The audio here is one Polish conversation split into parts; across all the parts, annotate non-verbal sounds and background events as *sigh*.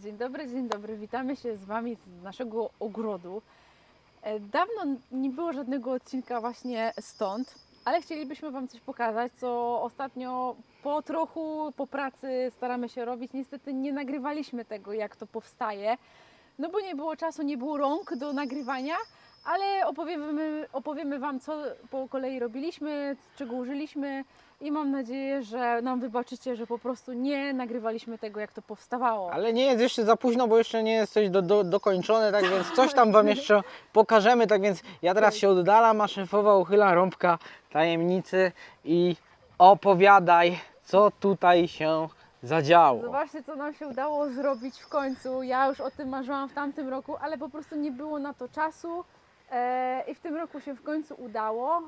Dzień dobry, dzień dobry. Witamy się z Wami z naszego ogrodu. E, Dawno nie było żadnego odcinka właśnie stąd, ale chcielibyśmy Wam coś pokazać, co ostatnio po trochu po pracy staramy się robić. Niestety nie nagrywaliśmy tego, jak to powstaje, no bo nie było czasu, nie było rąk do nagrywania, ale opowiemy, opowiemy Wam, co po kolei robiliśmy, czego użyliśmy i mam nadzieję, że nam wybaczycie, że po prostu nie nagrywaliśmy tego, jak to powstawało. Ale nie jest jeszcze za późno, bo jeszcze nie jest coś do, do, dokończone, tak więc *laughs* coś tam Wam jeszcze pokażemy. Tak więc ja teraz się oddalam, a szefowa uchyla rąbka tajemnicy i opowiadaj, co tutaj się zadziało. Zobaczcie, co nam się udało zrobić w końcu. Ja już o tym marzyłam w tamtym roku, ale po prostu nie było na to czasu i w tym roku się w końcu udało.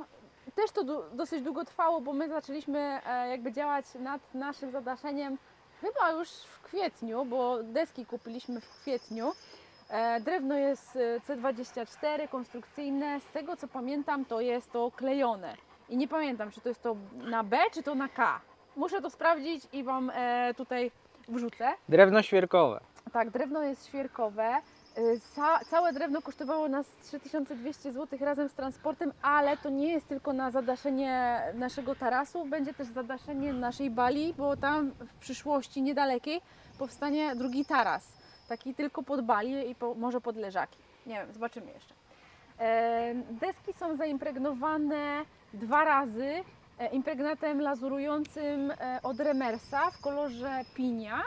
Też to dosyć długo trwało, bo my zaczęliśmy e, jakby działać nad naszym zadaszeniem chyba już w kwietniu, bo deski kupiliśmy w kwietniu. E, drewno jest e, C24 konstrukcyjne. Z tego co pamiętam, to jest to klejone. I nie pamiętam, czy to jest to na B, czy to na K. Muszę to sprawdzić i Wam e, tutaj wrzucę. Drewno świerkowe. Tak, drewno jest świerkowe. Y, Ca całe drewno kosztowało nas 3200 zł razem z transportem, ale to nie jest tylko na zadaszenie naszego tarasu, będzie też zadaszenie naszej bali, bo tam w przyszłości niedalekiej powstanie drugi taras. Taki tylko pod bali i po, może pod leżaki. Nie wiem, zobaczymy jeszcze. E, Deski są zaimpregnowane dwa razy e, impregnatem lazurującym e, od Remersa w kolorze pinia.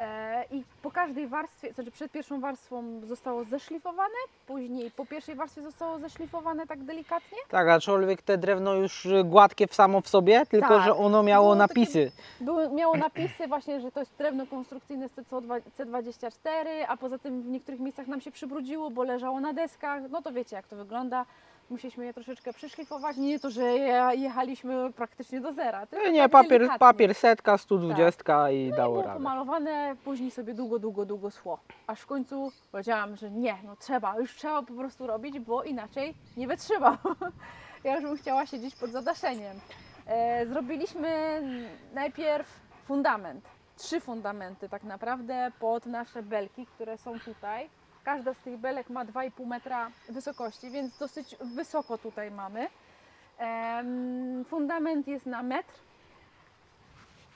E, I po każdej warstwie, znaczy przed pierwszą warstwą zostało zeszlifowane, później po pierwszej warstwie zostało zeszlifowane tak delikatnie. Tak, aczkolwiek te drewno już y, gładkie w samo w sobie, tylko Tak. że ono miało Było takie- napisy. Były, miało napisy właśnie, że to jest drewno konstrukcyjne z CO2 C24, a poza tym w niektórych miejscach nam się przybrudziło, bo leżało na deskach. No to wiecie jak to wygląda. Musieliśmy je troszeczkę przyszlifować. Nie to, że je- jechaliśmy praktycznie do zera. Tylko Nie, tak papier, delikatnie. papier setka, 120 i No i dało było radę. pomalowane, później sobie długo, długo, długo szło. Aż w końcu powiedziałam, że nie, no trzeba, już trzeba po prostu robić, bo inaczej nie wytrzymam. *laughs* ja już bym chciała siedzieć pod zadaszeniem. E, zrobiliśmy najpierw fundament. Trzy fundamenty tak naprawdę pod nasze belki, które są tutaj. Każda z tych belek ma 2,5 metra wysokości, więc dosyć wysoko tutaj mamy. Fundament jest na metr,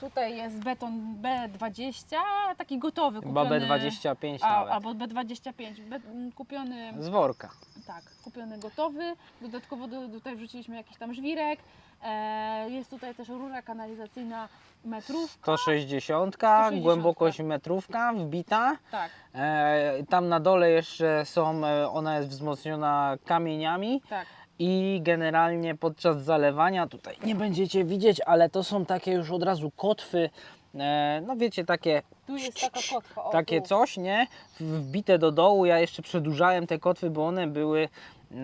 Tutaj jest beton B20, taki gotowy, Chyba kupiony. B25 a, nawet. albo B25, be, m, kupiony, Z worka. tak, kupiony gotowy. Dodatkowo do, tutaj wrzuciliśmy jakiś tam żwirek. E, jest tutaj też rura kanalizacyjna metrówka. 160, 160. głębokość metrówka wbita. Tak, E, tam na dole jeszcze są, e, ona jest wzmocniona kamieniami tak. I generalnie podczas zalewania, tutaj nie będziecie widzieć, ale to są takie już od razu kotwy, e, no wiecie, takie, Tu jest taka kotwa. O, takie tu. coś, nie? Wbite do dołu, ja jeszcze przedłużałem te kotwy, bo one były,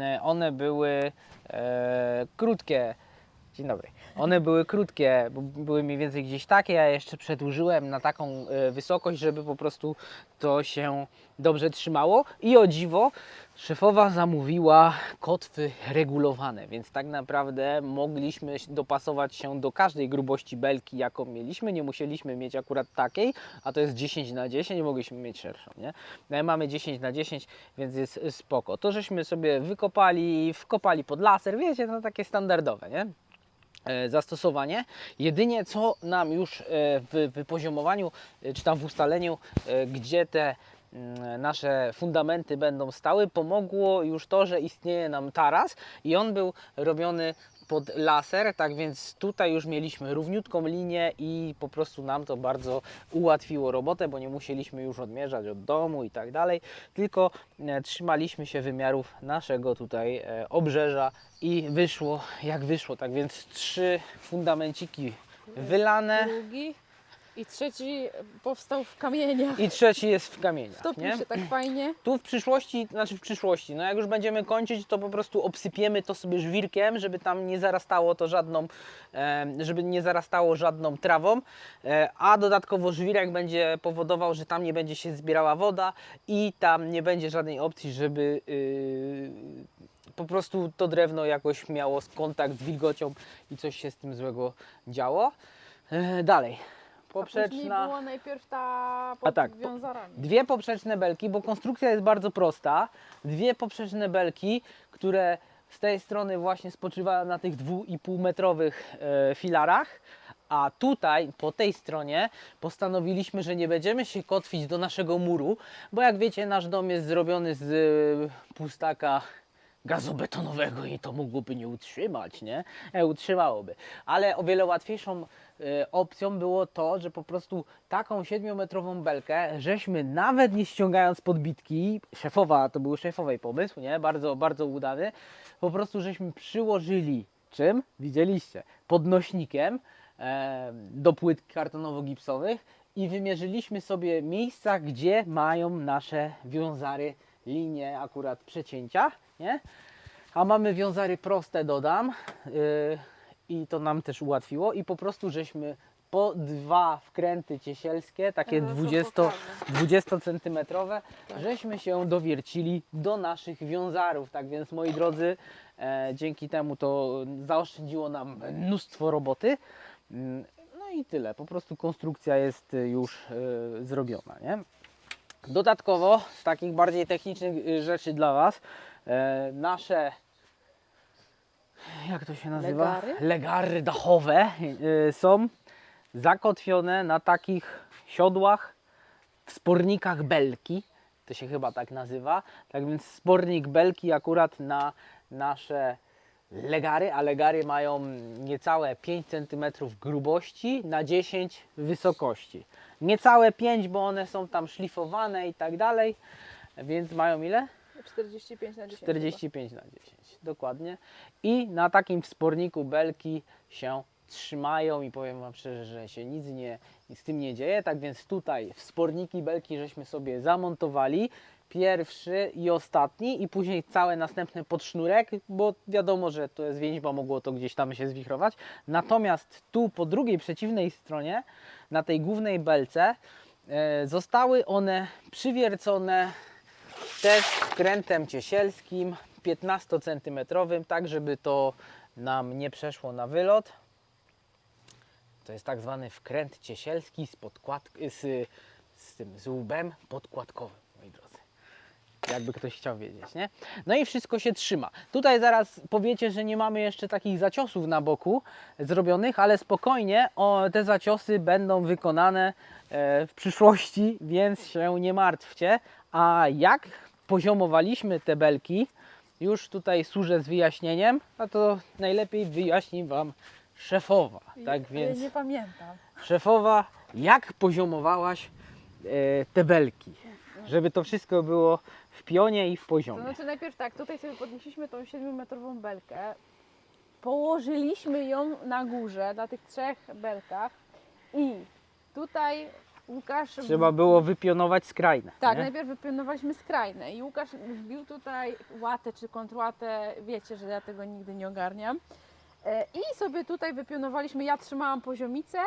e, one były e, krótkie. Dzień dobry. One były krótkie, bo były mniej więcej gdzieś takie, ja jeszcze przedłużyłem na taką e, wysokość, żeby po prostu to się dobrze trzymało. I o dziwo, szefowa zamówiła kotwy regulowane, więc tak naprawdę mogliśmy dopasować się do każdej grubości belki, jaką mieliśmy. Nie musieliśmy mieć akurat takiej, a to jest 10 na 10, mogliśmy mieć szerszą, nie? No, mamy 10 na 10, więc jest spoko. To żeśmy sobie wykopali, wkopali pod laser, wiecie, no takie standardowe, nie? E, zastosowanie. Jedynie co nam już e, w wypoziomowaniu, e, czy tam w ustaleniu, gdzie te mm, nasze fundamenty będą stały, pomogło już to, że istnieje nam taras i on był robiony pod laser, tak więc tutaj już mieliśmy równiutką linię i po prostu nam to bardzo ułatwiło robotę, bo nie musieliśmy już odmierzać od domu i tak dalej, tylko e, trzymaliśmy się wymiarów naszego tutaj e, obrzeża i wyszło jak wyszło. Tak więc trzy fundamenciki wylane i trzeci powstał w kamieniach. i trzeci jest w kamieniach. Wtopił Nie? się tak fajnie. Tu w przyszłości, znaczy w przyszłości, no jak już będziemy kończyć, to po prostu obsypiemy to sobie żwirkiem, żeby tam nie zarastało to żadną, e, żeby nie zarastało żadną trawą, e, a dodatkowo żwirek będzie powodował, że tam nie będzie się zbierała woda i tam nie będzie żadnej opcji, żeby yy, po prostu to drewno jakoś miało kontakt z wilgocią i coś się z tym złego działo. E, dalej. Poprzeczna. poprzeczna. było najpierw ta A tak, pod wiązarami. Dwie poprzeczne belki, bo konstrukcja jest bardzo prosta. Dwie poprzeczne belki, które z tej strony właśnie spoczywają na tych 2,5 metrowych e, filarach, a tutaj po tej stronie postanowiliśmy, że nie będziemy się kotwić do naszego muru, bo jak wiecie, nasz dom jest zrobiony z e, pustaka gazobetonowego i to mogłoby nie utrzymać, nie? E, utrzymałoby. Ale o wiele łatwiejszą e, opcją było to, że po prostu taką 7-metrową belkę, żeśmy nawet nie ściągając podbitki, szefowa, to był szefowej pomysł, nie? Bardzo, bardzo udany, po prostu żeśmy przyłożyli czym? Widzieliście, podnośnikiem e, do płyt kartonowo-gipsowych i wymierzyliśmy sobie miejsca, gdzie mają nasze wiązary linie akurat przecięcia, nie? A mamy wiązary proste, dodam, yy, i to nam też ułatwiło. I po prostu żeśmy po dwa wkręty ciesielskie, takie No, to 20, pokażę. 20 centymetrowe, Tak. żeśmy się dowiercili do naszych wiązarów. Tak więc, moi drodzy, e, dzięki temu to zaoszczędziło nam mnóstwo roboty. Mm, No i tyle. Po prostu konstrukcja jest y, już y, zrobiona, nie? Dodatkowo z takich bardziej technicznych y, rzeczy dla Was, e, nasze jak to się nazywa? Legary? Legary dachowe y, są zakotwione na takich siodłach, w spornikach belki. To się chyba tak nazywa. Tak więc spornik belki akurat na nasze legary, a legary mają niecałe 5 cm grubości na 10 wysokości. Niecałe 5, bo one są tam szlifowane i tak dalej. Więc mają ile? 45 na 10. 45 na 10, dokładnie. I na takim wsporniku belki się trzymają i powiem Wam szczerze, że się nic, nie, nic z tym nie dzieje. Tak więc tutaj wsporniki belki żeśmy sobie zamontowali. Pierwszy i ostatni i później całe następne pod sznurek, bo wiadomo, że to jest więźba, mogło to gdzieś tam się zwichrować. Natomiast tu po drugiej, przeciwnej stronie, na tej głównej belce, e, zostały one przywiercone też skrętem ciesielskim 15 cm, tak żeby to nam nie przeszło na wylot. To jest tak zwany wkręt ciesielski z, podkład, z, z tym z łbem podkładkowym. Jakby ktoś chciał wiedzieć, nie? No i wszystko się trzyma. Tutaj zaraz powiecie, że nie mamy jeszcze takich zaciosów na boku zrobionych, ale spokojnie, o, te zaciosy będą wykonane e, w przyszłości, więc się nie martwcie. A jak poziomowaliśmy te belki, już tutaj służę z wyjaśnieniem, a to najlepiej wyjaśni Wam szefowa. Tak więc nie pamiętam. szefowa, jak poziomowałaś e, te belki, żeby to wszystko było w pionie i w To poziomie. znaczy najpierw tak, tutaj sobie podnieśliśmy tą 7-metrową belkę, położyliśmy ją na górze, na tych trzech belkach i tutaj Łukasz... Trzeba było wypionować skrajne. Tak, nie? najpierw wypionowaliśmy skrajne i Łukasz wbił tutaj łatę czy kontrłatę, wiecie, że ja tego nigdy nie ogarniam. E, I sobie tutaj wypionowaliśmy, ja trzymałam poziomicę,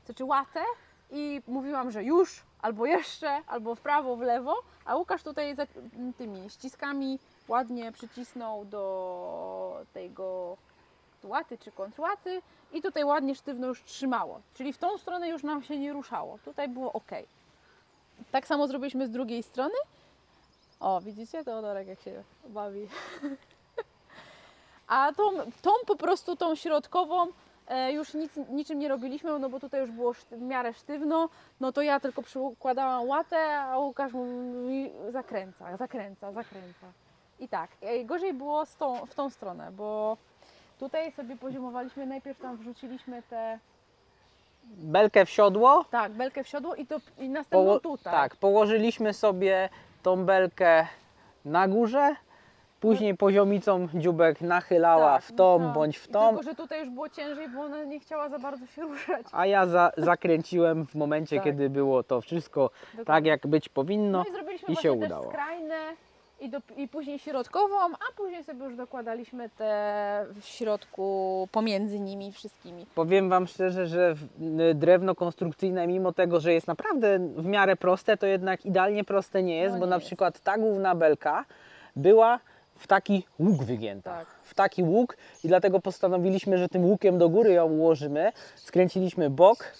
to znaczy łatę i mówiłam, że już, albo jeszcze, albo w prawo, w lewo, a Łukasz tutaj za tymi ściskami ładnie przycisnął do tego łaty czy kontrłaty i tutaj ładnie sztywno już trzymało. Czyli w tą stronę już nam się nie ruszało. Tutaj było ok. Tak samo zrobiliśmy z drugiej strony. O, widzicie Teodorek jak się bawi. *laughs* A tą, tą po prostu, tą środkową już nic, niczym nie robiliśmy, no bo tutaj już było w miarę sztywno, no to ja tylko przykładałam łatę, a Łukasz mówi zakręca, zakręca, zakręca. I tak, e, gorzej było tą, w tą stronę, bo tutaj sobie poziomowaliśmy, najpierw tam wrzuciliśmy te, Belkę w siodło, tak, belkę w siodło i to i następną poło- tutaj. tak, położyliśmy sobie tą belkę na górze, później poziomicą dziubek nachylała Tak, w tą no. bądź w I tą, Tylko, że tutaj już było ciężej, bo ona nie chciała za bardzo się ruszać. a ja za, zakręciłem w momencie, Tak. kiedy było to wszystko tak, Dokładnie. jak być powinno. No i zrobiliśmy i właśnie się też udało. skrajne i, do, i później środkową, a później sobie już dokładaliśmy te w środku pomiędzy nimi wszystkimi. Powiem Wam szczerze, że w- drewno konstrukcyjne, mimo tego, że jest naprawdę w miarę proste, to jednak idealnie proste nie jest, No bo nie na jest. przykład ta główna belka była w taki łuk wygięta. Tak. W taki łuk i dlatego postanowiliśmy, że tym łukiem do góry ją ułożymy. Skręciliśmy bok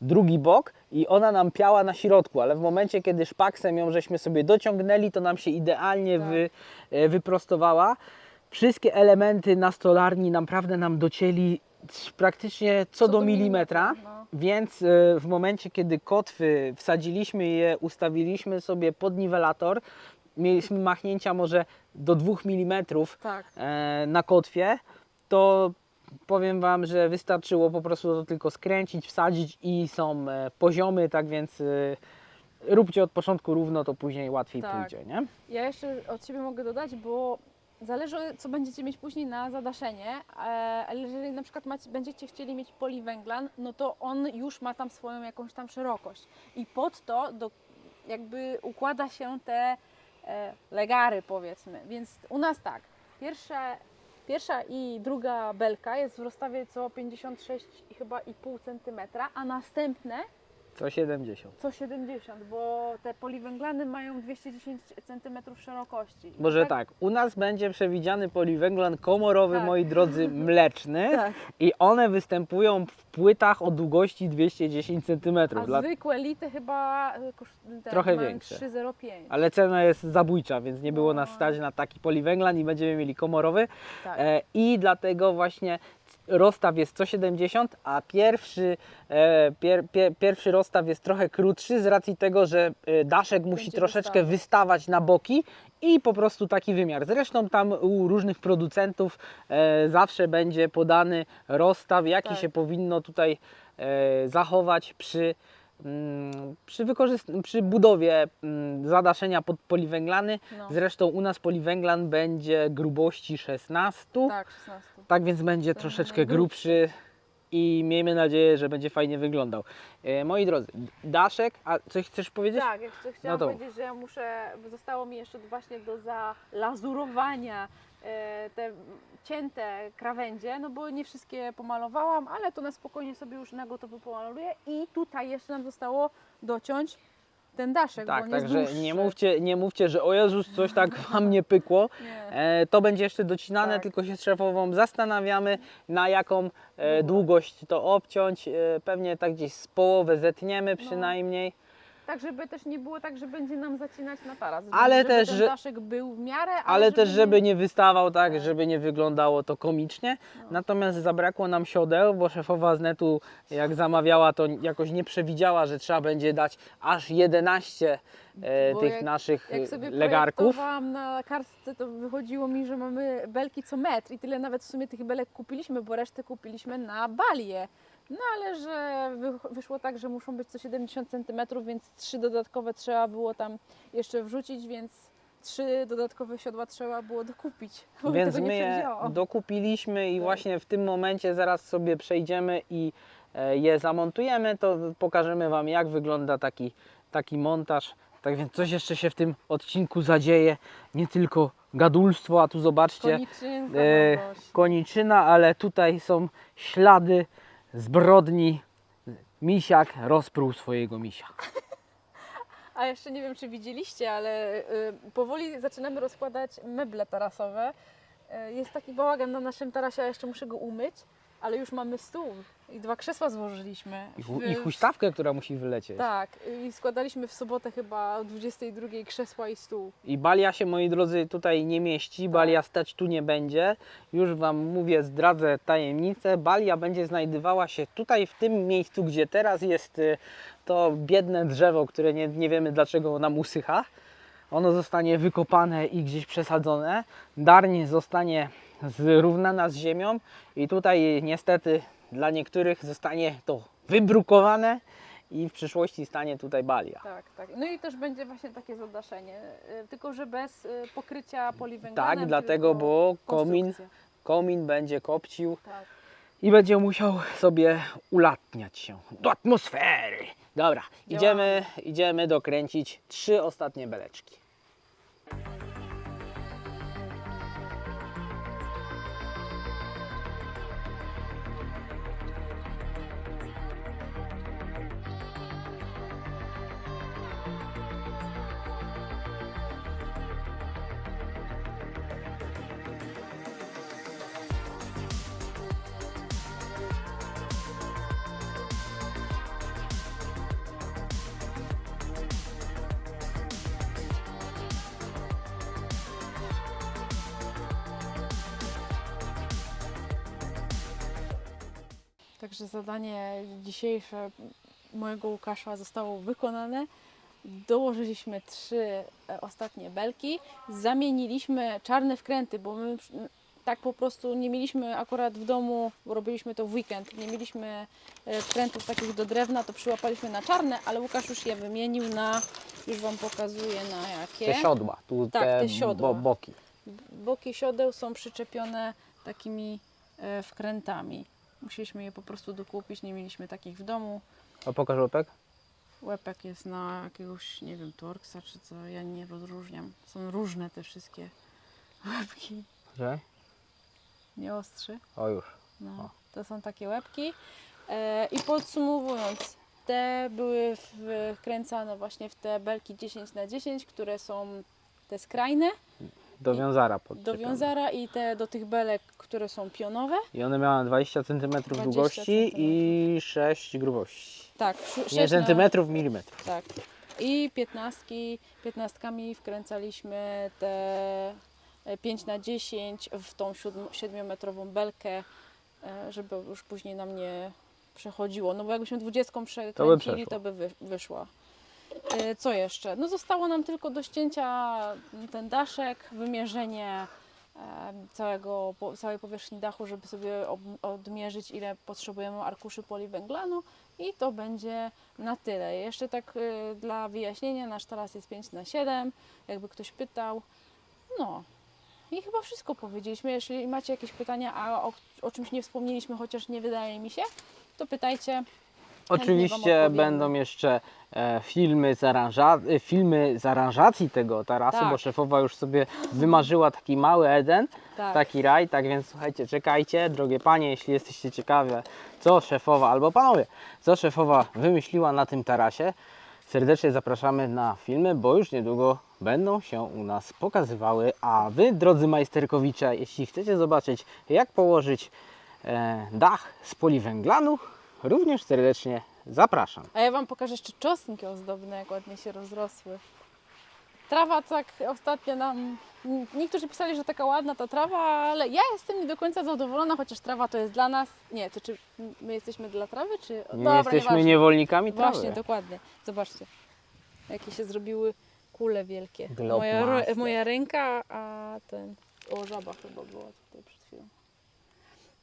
drugi bok i ona nam piała na środku, ale w momencie, kiedy szpaksem ją żeśmy sobie dociągnęli, to nam się idealnie Tak. wy, e, wyprostowała. Wszystkie elementy na stolarni naprawdę nam docięli praktycznie co, do, milimetra. no. Więc e, w momencie, kiedy kotwy wsadziliśmy je, ustawiliśmy sobie pod niwelator, mieliśmy machnięcia może do 2 mm Tak. e, na kotwie, to powiem Wam, że wystarczyło po prostu to tylko skręcić, wsadzić i są e, poziomy, tak więc e, róbcie od początku równo, to później łatwiej Tak. pójdzie, nie? Ja jeszcze od siebie mogę dodać, bo zależy co będziecie mieć później na zadaszenie, ale jeżeli na przykład macie, będziecie chcieli mieć poliwęglan, no to on już ma tam swoją jakąś tam szerokość i pod to do, jakby układa się te legary powiedzmy, więc u nas tak, pierwsze, pierwsza i druga belka jest w rozstawie co 56 i chyba i pół centymetra, a następne Co 70. co 70, bo te poliwęglany mają 210 cm szerokości. Może tak, u nas będzie przewidziany poliwęglan komorowy, Tak. moi drodzy, *laughs* mleczny Tak. i one występują w płytach o długości 210 cm. A Dla... zwykłe lity chyba te Trochę większe. 3,05. Ale cena jest zabójcza, więc nie było nas No. stać na taki poliwęglan i będziemy mieli komorowy. Tak. E, I dlatego właśnie rozstaw jest 170, a pierwszy, e, pier, pier, pierwszy rozstaw jest trochę krótszy z racji tego, że e, daszek musi Będzie troszeczkę wystawać. wystawać na boki i po prostu taki wymiar. Zresztą tam u różnych producentów e, zawsze będzie podany rozstaw, jaki Tak. się powinno tutaj e, zachować przy przy, wykorzyst- przy budowie mm, zadaszenia pod poliwęglany. No. Zresztą u nas poliwęglan będzie grubości 16. Tak, 16. Tak więc będzie To troszeczkę grubszy i miejmy nadzieję, że będzie fajnie wyglądał. E, moi drodzy, Daszek, a coś chcesz powiedzieć? Tak, jeszcze chciałam No to- powiedzieć, że ja muszę, zostało mi jeszcze właśnie do zalazurowania te cięte krawędzie, no bo nie wszystkie pomalowałam, ale to na spokojnie sobie już na gotowo pomaluję i tutaj jeszcze nam zostało dociąć ten daszek, bo Tak, także nie mówcie, nie mówcie, że o Jezus, coś tak *laughs* Wam nie pykło. Nie. E, to będzie jeszcze docinane, Tak. tylko się z szefową zastanawiamy, na jaką e, Długość. to obciąć. E, pewnie tak gdzieś z połowę zetniemy No. Tak, żeby też nie było tak, że będzie nam zacinać na taras. Ale żeby też, ten że- daszek był w miarę, ale, Ale też, żeby nie wystawał tak, Tak. żeby nie wyglądało to komicznie. No. Natomiast zabrakło nam siodeł, bo szefowa z netu, jak zamawiała, to jakoś nie przewidziała, że trzeba będzie dać aż 11 e, Bo tych jak- naszych Jak e, sobie legarków. projektowałam na kartce, to wychodziło mi, że mamy belki co metr i tyle nawet w sumie tych belek kupiliśmy, bo resztę kupiliśmy na balię. No ale że wy- wyszło tak, że muszą być co 70 cm, więc trzy dodatkowe trzeba było tam jeszcze wrzucić, więc trzy dodatkowe siodła trzeba było dokupić. *laughs* Więc my je dokupiliśmy i Tak. właśnie w tym momencie zaraz sobie przejdziemy i e, je zamontujemy, to pokażemy Wam jak wygląda taki, taki montaż. Tak więc coś jeszcze się w tym odcinku zadzieje, nie tylko gadulstwo, a tu zobaczcie e, koniczyna, ale tutaj są ślady zbrodni. Misiak rozpruł swojego misia. A jeszcze nie wiem, czy widzieliście, ale y, powoli zaczynamy rozkładać meble tarasowe. Y, jest taki bałagan na naszym tarasie, a jeszcze muszę go umyć, ale już mamy stół i dwa krzesła złożyliśmy. I, hu- i huśtawkę, która musi wylecieć. Tak, i składaliśmy w sobotę chyba o 22 krzesła i stół. I balia się, moi drodzy, tutaj nie mieści. Balia stać tu nie będzie. Już Wam mówię, zdradzę tajemnicę. Balia będzie znajdowała się tutaj, w tym miejscu, gdzie teraz jest y, to biedne drzewo, które nie, nie wiemy dlaczego nam usycha. Ono zostanie wykopane i gdzieś przesadzone. Darnie zostanie zrównana z ziemią i tutaj niestety dla niektórych zostanie to wybrukowane i w przyszłości stanie tutaj balia. Tak, tak. No i też będzie właśnie takie zadaszenie, y, tylko że bez y, pokrycia poliwęglanem. Tak, dlatego, bo komin, komin będzie kopcił Tak. i będzie musiał sobie ulatniać się do atmosfery. Dobra, idziemy, idziemy dokręcić trzy ostatnie beleczki. Także zadanie dzisiejsze mojego Łukasza zostało wykonane. Dołożyliśmy trzy e, ostatnie belki, zamieniliśmy czarne wkręty, bo my tak po prostu nie mieliśmy akurat w domu, bo robiliśmy to w weekend, nie mieliśmy e, wkrętów takich do drewna, to przyłapaliśmy na czarne, ale Łukasz już je wymienił na, już Wam pokazuję na jakie. Te siodła, tu Tak, te, te siodła. Bo, boki. Boki siodeł są przyczepione takimi e, wkrętami. Musieliśmy je po prostu dokupić, nie mieliśmy takich w domu. A pokaż łepek? Łepek jest na jakiegoś, nie wiem, Torksa czy co, ja nie rozróżniam. Są różne te wszystkie łebki, Że? nie ostrzy. O już. No, to są takie łebki. E, I podsumowując, te były wkręcane właśnie w te belki 10 na 10 które są te skrajne Do wiązara do podczepione. wiązara i te do tych belek, które są pionowe. I one miały 20 cm 20 długości i 6 grubości. Tak, sz- Nie sześć na- centymetrów, milimetrów. Tak. I piętnastki, piętnastkami wkręcaliśmy te 5 na 10 w tą 7-metrową belkę, e, żeby już później nam nie przechodziło. No bo jakbyśmy 20 przekręcili, to by wy, wyszła. E, Co jeszcze? No zostało nam tylko do ścięcia ten daszek, wymierzenie e, całego, całej powierzchni dachu, żeby sobie ob, odmierzyć ile potrzebujemy arkuszy poliwęglanu i to będzie na tyle. Jeszcze tak y, dla wyjaśnienia, nasz taras jest 5 na 7 jakby ktoś pytał. No i chyba wszystko powiedzieliśmy. Jeśli macie jakieś pytania, a o, o czymś nie wspomnieliśmy, chociaż nie wydaje mi się, to pytajcie. Oczywiście będą jeszcze e, filmy, z aranża- e, filmy z aranżacji tego tarasu, Tak. bo szefowa już sobie wymarzyła taki mały Eden, Tak. taki raj, tak więc słuchajcie, czekajcie, drogie panie, jeśli jesteście ciekawe, co szefowa, albo panowie, co szefowa wymyśliła na tym tarasie, serdecznie zapraszamy na filmy, bo już niedługo będą się u nas pokazywały, a wy, drodzy majsterkowicze, jeśli chcecie zobaczyć, jak położyć e, dach z poliwęglanu, również serdecznie zapraszam. A ja Wam pokażę jeszcze czosnki ozdobne, jak ładnie się rozrosły. Trawa tak ostatnio nam. Niektórzy pisali, że taka ładna ta trawa, ale ja jestem nie do końca zadowolona, chociaż trawa to jest dla nas. Nie, to czy my jesteśmy dla trawy, czy. Nie jesteśmy niewolnikami trawy. Właśnie, dokładnie. Zobaczcie, jakie się zrobiły kule wielkie. Moja, moja ręka, a ten. O, żaba chyba była tutaj chwilą.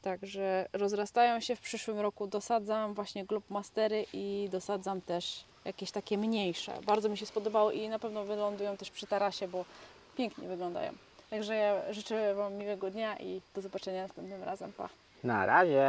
Także rozrastają się w przyszłym roku. Dosadzam właśnie globmastery i dosadzam też jakieś takie mniejsze. Bardzo mi się spodobało i na pewno wylądują też przy tarasie, bo pięknie wyglądają. Także ja życzę Wam miłego dnia i do zobaczenia następnym razem. Pa! Na razie.